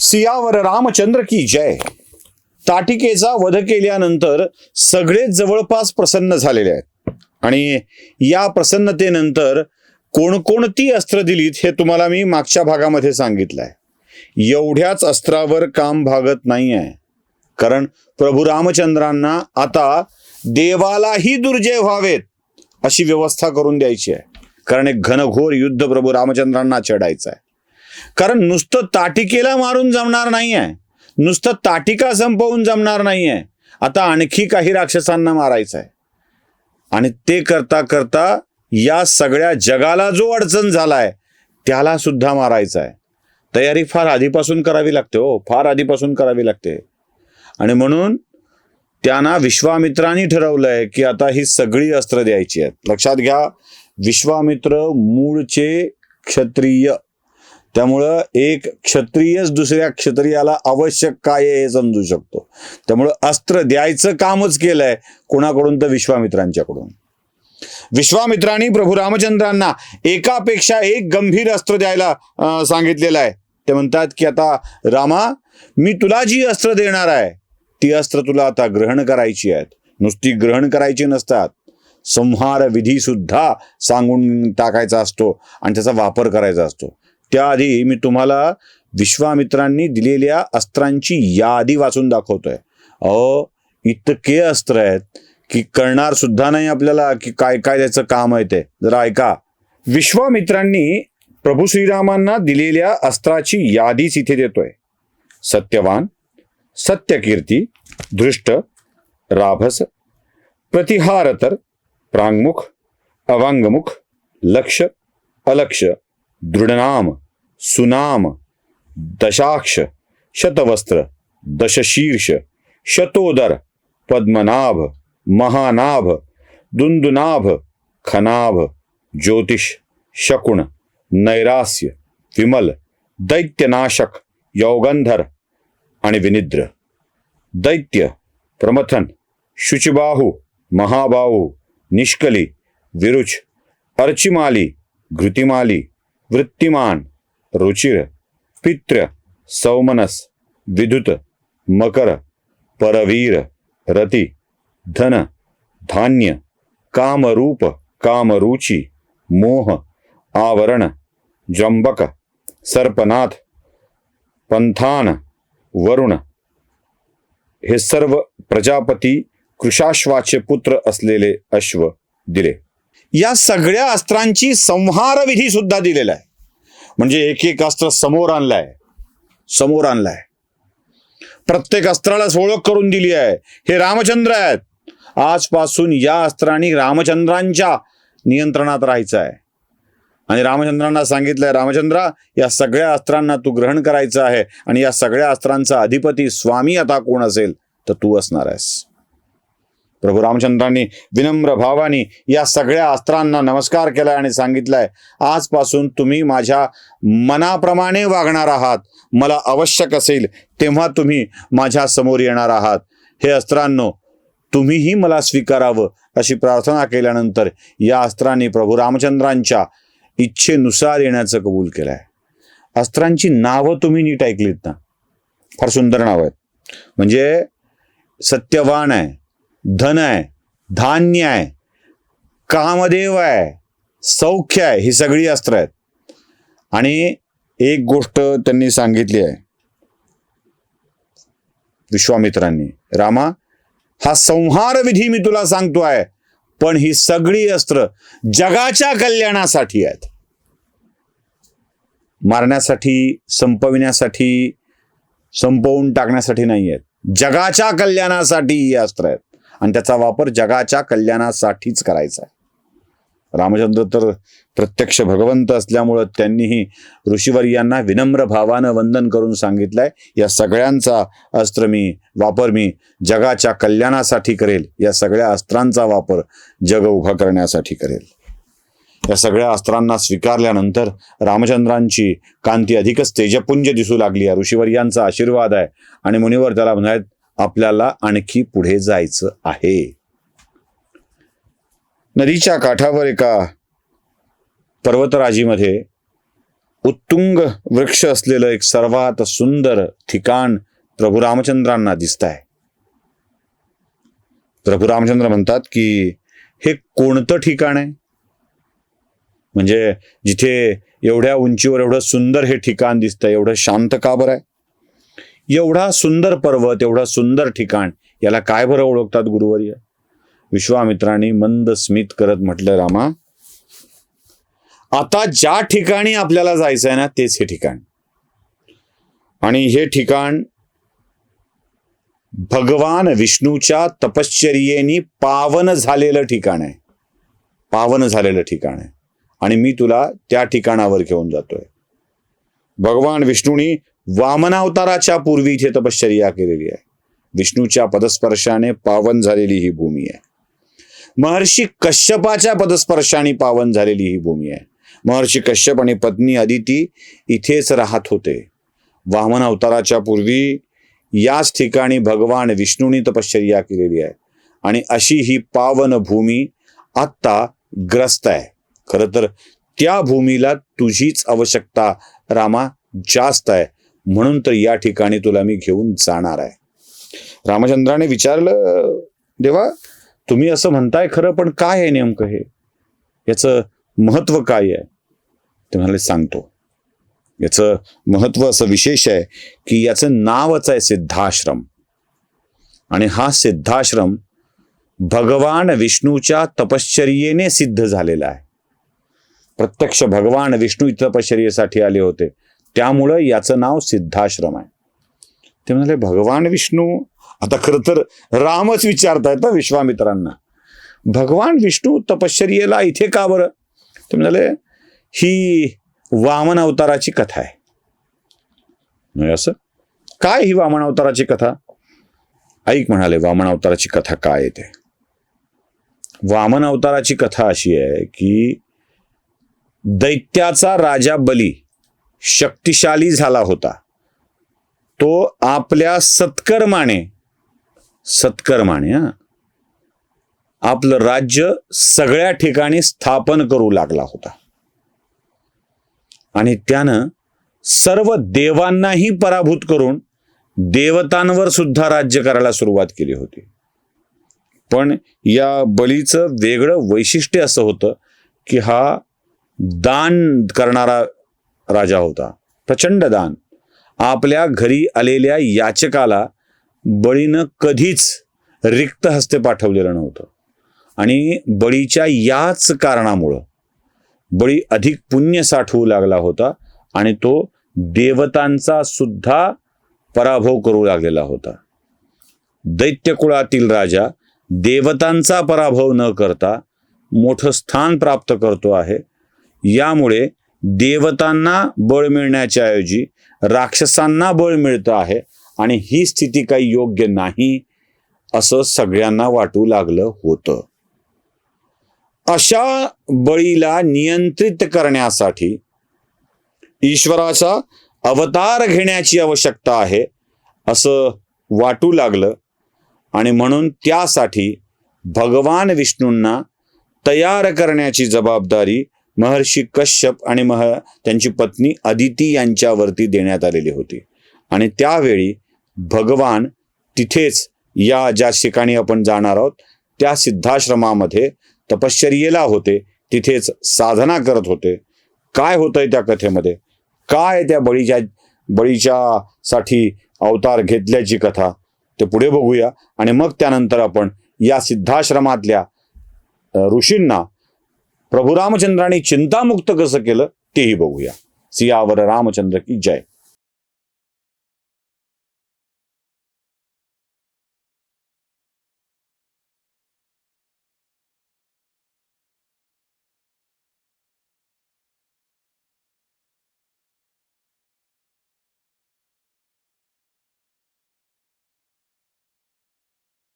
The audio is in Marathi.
सियावर रामचंद्र की जय. ताटिकेचा वध केल्यानंतर सगळेच जवळपास प्रसन्न झालेले आहेत. आणि या प्रसन्नतेनंतर कोणकोणती अस्त्र दिलीत हे तुम्हाला मी मागच्या भागामध्ये सांगितलं आहे एवढ्याच अस्त्रावर काम भागत नाही आहे कारण प्रभू रामचंद्रांना आता देवालाही दुर्जय व्हावेत अशी व्यवस्था करून द्यायची आहे. कारण एक घनघोर युद्ध प्रभू रामचंद्रांना चढायचं आहे कारण नुसतं ताटिकेला मारून जमणार नाही आहे नुसतं ताटिका संपवून जमणार नाही आहे आता आणखी काही राक्षसांना मारायचं आहे आणि ते करता करता या सगळ्या जगाला जो अडचण झालाय त्याला सुद्धा मारायचा आहे तयारी फार आधीपासून करावी लागते हो फार आधीपासून करावी लागते. आणि म्हणून त्यांना विश्वामित्रांनी ठरवलंय की आता ही सगळी अस्त्र द्यायची आहेत. लक्षात घ्या विश्वामित्र मूळचे क्षत्रिय. त्यामुळं एक क्षत्रियच दुसऱ्या क्षत्रियाला आवश्यक काय आहे हे समजू शकतो. त्यामुळं अस्त्र द्यायचं कामच केलंय कोणाकडून तर विश्वामित्रांच्याकडून. विश्वामित्रांनी प्रभू रामचंद्रांना एकापेक्षा एक गंभीर अस्त्र द्यायला सांगितलेलं आहे. ते म्हणतात की आता रामा मी तुला जी अस्त्र देणार आहे ती अस्त्र तुला आता ग्रहण करायची आहेत. नुसती ग्रहण करायची नसतात. संहार विधी सुद्धा सांगून टाकायचा असतो आणि त्याचा वापर करायचा असतो. त्याआधी मी तुम्हाला विश्वामित्रांनी दिलेल्या अस्त्रांची यादी वाचून दाखवतोय. अहो इतके अस्त्र आहेत की कळणार सुद्धा नाही आपल्याला की काय काय त्याचं काम आहे ते. जरा ऐका. विश्वामित्रांनी प्रभू श्रीरामांना दिलेल्या अस्त्राची यादीच इथे देतोय. सत्यवान सत्यकीर्ती दृष्ट राभस प्रतिहारतर प्रांगमुख अवांगमुख लक्ष अलक्ष दृढनाम सुनाम दशाक्ष शतवस्त्र दशशीर्ष शतोदर पद्मनाभ महानाभ दुंदुनाभ खनाभ ज्योतिष शकुन नैरास्य विमल दैत्यनाशक यौगंधर आणि विनिद्र दैत्य प्रमथन शुचिबाहू महाबाहू निष्कली विरुच अर्चिमाली घृतिमाली वृत्तिमान रुचिर पित्र सौमनस विद्युत मकर परवीर रती धन धान्य कामरूप कामरुची मोह आवरण जंबक सर्पनाथ पंथान वरुण. हे सर्व प्रजापती कृशाश्वाचे पुत्र असलेले अश्व दिले. या सगळ्या अस्त्रांची संहार विधी सुद्धा दिलेला आहे. म्हणजे एक एक अस्त्र समोर आणलाय. समोर आणलाय. प्रत्येक अस्त्रालाच ओळख करून दिली आहे. हे रामचंद्र आहेत. आजपासून या अस्त्रांनी रामचंद्रांच्या नियंत्रणात राहायचं आहे. आणि रामचंद्रांना सांगितलंय रामचंद्रा या सगळ्या अस्त्रांना तू ग्रहण करायचं आहे आणि या सगळ्या अस्त्रांचा अधिपती स्वामी आता कोण असेल तर तू असणार आहेस. प्रभू रामचंद्रांनी विनम्र भावानी या सगळ्या अस्त्रांना नमस्कार केलाय आणि सांगितलंय आजपासून तुम्ही माझ्या मनाप्रमाणे वागणार आहात. मला आवश्यक असेल तेव्हा तुम्ही माझ्यासमोर येणार आहात. हे अस्त्रांनो तुम्हीही मला स्वीकारावं अशी प्रार्थना केल्यानंतर या अस्त्रांनी प्रभू रामचंद्रांच्या इच्छेनुसार येण्याचं कबूल केलंय. अस्त्रांची नावं तुम्ही नीट ऐकलीत ना? फार सुंदर नावं आहेत. म्हणजे सत्यवान आहे. धन आहे धान्य आहे कामदेव आहे सौख्य आहे ही सगळी अस्त्र आहेत. आणि एक गोष्ट त्यांनी सांगितली आहे. विश्वामित्रांनी रामा हा संहार विधी मी तुला सांगतो आहे पण ही सगळी अस्त्र जगाच्या कल्याणासाठी आहेत. मारण्यासाठी संपविण्यासाठी संपवून टाकण्यासाठी नाही आहेत. जगाच्या कल्याणासाठी ही अस्त्र आहेत. आणि त्याचा वापर जगाच्या कल्याणासाठीच करायचा आहे. रामचंद्र तर प्रत्यक्ष भगवंत असल्यामुळं त्यांनीही ऋषीवर्यांना विनम्र भावानं वंदन करून सांगितलंय या सगळ्यांचा अस्त्र मी वापर मी जगाच्या कल्याणासाठी करेल या सगळ्या अस्त्रांचा वापर जग उभा करण्यासाठी करेल. या सगळ्या अस्त्रांना स्वीकारल्यानंतर रामचंद्रांची कांती अधिकच तेजपुंज दिसू लागली आहे. ऋषीवर्यांचा आशीर्वाद आहे आणि मुनिवर त्याला म्हणायत आपल्याला आणखी पुढे जायचं आहे. नदीच्या काठावर एका पर्वतराजीमध्ये उत्तुंग वृक्ष असलेलं एक सर्वात सुंदर ठिकाण प्रभू रामचंद्रांना दिसत आहे प्रभू रामचंद्र म्हणतात की हे कोणतं ठिकाण आहे? म्हणजे जिथे एवढ्या उंचीवर एवढं सुंदर हे ठिकाण दिसतं एवढं शांत का बरं आहे? एवढा सुंदर पर्वत एवढा सुंदर ठिकाण याला काय बरं ओळखतात गुरुवर्य? विश्वामित्रांनी मंद स्मित करत म्हटलं रामा आता ज्या ठिकाणी आपल्याला जायचं आहे ना तेच हे ठिकाण. आणि हे ठिकाण भगवान विष्णूच्या तपश्चर्येनी पावन झालेलं ठिकाण आहे. पावन झालेलं ठिकाण आहे. आणि मी तुला त्या ठिकाणावर घेऊन जातोय. भगवान विष्णूनी वामनावताराच्या पूर्वी इथे तपश्चर्या केलेली आहे. विष्णूच्या पदस्पर्शाने पावन झालेली ही भूमी आहे. महर्षी कश्यपाच्या पदस्पर्शाने पावन झालेली ही भूमी आहे. महर्षी कश्यप आणि पत्नी अदिती इथेच राहत होते. वामन अवताराच्या पूर्वी याच ठिकाणी भगवान विष्णूंनी तपश्चर्या केलेली आहे. आणि अशी ही पावन भूमी आत्ता ग्रस्त आहे. खरं तर त्या भूमीला तुझीच आवश्यकता रामा जास्त आहे. म्हणून तर या ठिकाणी तुला मी घेऊन जाणार आहे. रामचंद्राने विचारलं देवा तुम्ही असं म्हणताय खरं पण काय आहे नेमकं हे? याचं महत्त्व काय आहे? ते म्हणाले सांगतो. याचं महत्त्व असं विशेष आहे की याचं नावच आहे सिद्धाश्रम. आणि हा सिद्धाश्रम भगवान विष्णूच्या तपश्चर्येने सिद्ध झालेला आहे. प्रत्यक्ष भगवान विष्णू तपश्चर्येसाठी आले होते. त्यामुळं याचं नाव सिद्धाश्रम आहे. ते म्हणाले भगवान विष्णू आता खरं तर रामच विचारतायत ना विश्वामित्रांना. भगवान विष्णू तपश्चर्येला इथे का बरं? ते म्हणाले ही वामन अवताराची कथा आहे. म्हणजे असं काय ही वामन अवताराची कथा? ऐक म्हणाले वामन अवताराची कथा काय येते वामन अवताराची कथा अशी आहे की दैत्याचा राजा बली शक्तिशाली झाला होता. तो आपल्या सत्कर्माने सत्कर्माने आपलं राज्य सगळ्या ठिकाणी स्थापन करू लागला होता. आणि त्यानं सर्व देवांनाही पराभूत करून देवतांवर सुद्धा राज्य करायला सुरुवात केली होती. पण या बलीचं वेगळं वैशिष्ट्य असं होतं की हा दान करणारा राजा होता. प्रचंड दान. आपल्या घरी आलेल्या याचकाला बळीनं कधीच रिक्त हस्ते पाठवलेलं नव्हतं. आणि बळीच्या याच कारणामुळं बळी अधिक पुण्य साठवू लागला होता आणि तो देवतांचा सुद्धा पराभव करू लागलेला होता. दैत्यकुळातील राजा देवतांचा पराभव न करता मोठं स्थान प्राप्त करतो आहे. यामुळे देवतांना बळ मिळण्याच्या ऐवजी राक्षसांना बळ मिळतं आहे आणि ही स्थिती काही योग्य नाही असं सगळ्यांना वाटू लागलं होतं. अशा बळीला नियंत्रित करण्यासाठी ईश्वराचा अवतार घेण्याची आवश्यकता आहे असं वाटू लागलं आणि म्हणून त्यासाठी भगवान विष्णूंना तयार करण्याची जबाबदारी महर्षी कश्यप आणि मह त्यांची पत्नी अदिती यांच्यावरती देण्यात आलेली होती. आणि त्यावेळी भगवान तिथेच या ज्या ठिकाणी आपण जाणार आहोत त्या सिद्धाश्रमामध्ये तपश्चर्येला होते तिथेच साधना करत होते. काय होतंय त्या कथेमध्ये? काय त्या बळीच्या बळीच्या साठी अवतार घेतल्याची कथा? ते पुढे बघूया. आणि मग त्यानंतर आपण या सिद्धाश्रमातल्या ऋषींना प्रभू रामचंद्रांनी चिंतामुक्त कसं केलं तेही बघूया. सियावर रामचंद्र की जय.